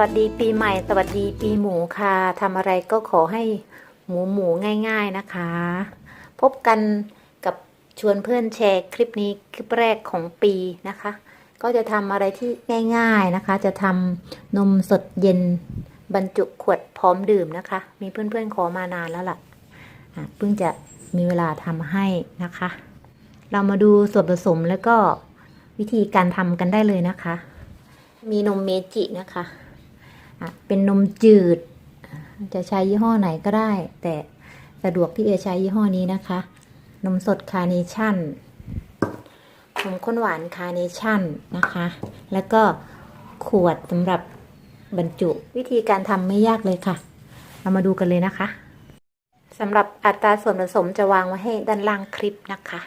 วัสดีปีใหม่ สวัสดีปีหมูค่ะทำอะไรก็ขอให้หมูหมูง่าย ๆนะคะ พบกันกับชวนเพื่อนแชร์คลิปนี้คลิปแรกของปีนะคะ ก็จะทำอะไรที่ง่ายๆนะคะ จะทำนมสดเย็นบรรจุขวดพร้อมดื่มนะคะ มีเพื่อนๆขอมานานแล้วล่ะอะเพิ่งจะมีเวลาทำให้นะคะ เรามาดูส่วนผสมแล้วก็วิธีการทำกันได้เลยนะคะ มีนมเมจินะคะ เป็นนมจืด จะใช้ยี่ห้อไหนก็ได้ แต่สะดวกที่จะใช้ยี่ห้อนี้นะคะ นมสดคาร์เนชั่นนมข้นหวานคาร์เนชั่นนะคะ แล้วก็ขวดสำหรับบรรจุวิธีการทำไม่ยากเลยค่ะ เรามาดูกันเลยนะคะสำหรับอัตราส่วนผสมจะวางไว้ให้ด้านล่างคลิปนะคะ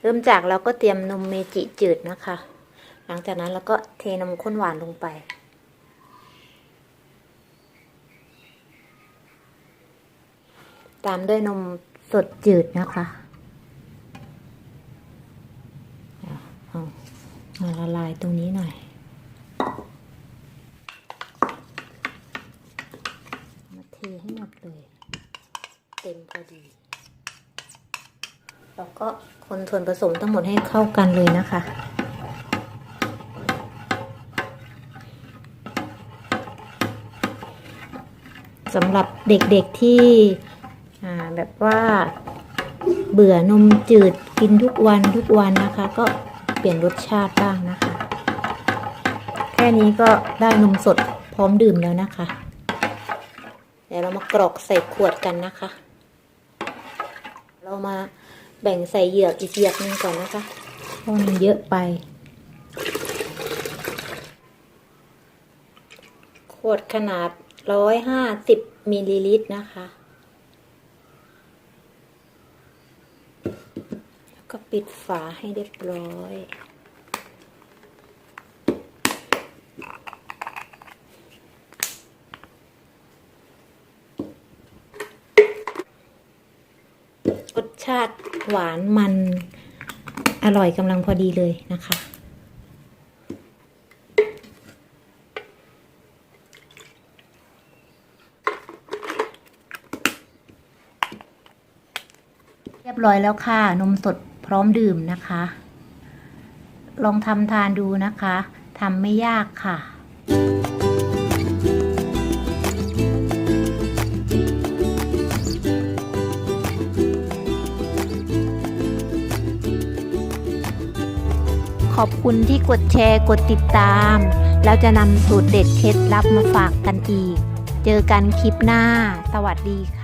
เริ่มจากเราก็เตรียมนมเมจิจืดนะคะ หลังจากนั้นเราก็เทนมข้นหวานลงไป ตามด้วยนมสดจืดนะคะเอามาละลายตรงนี้หน่อย มาเทให้หมดเลย เต็มพอดี แล้วก็คนส่วนผสมทั้งหมดให้เข้ากันเลยนะคะสำหรับเด็กๆที่ แบบว่าเบื่อนมจืดกินทุกวันทุกวันนะคะ ก็เปลี่ยนรสชาติบ้างนะคะ แค่นี้ก็ได้นมสดพร้อมดื่มแล้วนะคะ เดี๋ยวเรามากรอกใส่ขวดกันนะคะ เรามาแบ่งใส่เหยือกอีกเหยือกหนึงก่อนนะคะเพราะมันเยอะไป ขวดขนาดร้อยห้าสิบมิลลิลิตรนะคะ แล้วก็ ปิดฝาให้เรียบร้อย รสชาติหวานมันอร่อยกำลังพอดีเลยนะคะเรียบร้อยแล้วค่ะ นมสด พร้อมดื่มนะคะ ลองทำทานดูนะคะทำไม่ยากค่ะ ขอบคุณที่กดแชร์กดติดตาม แล้วจะนำสูตรเด็ดเคล็ดลับมาฝากกันอีก เจอกันคลิปหน้า สวัสดีค่ะ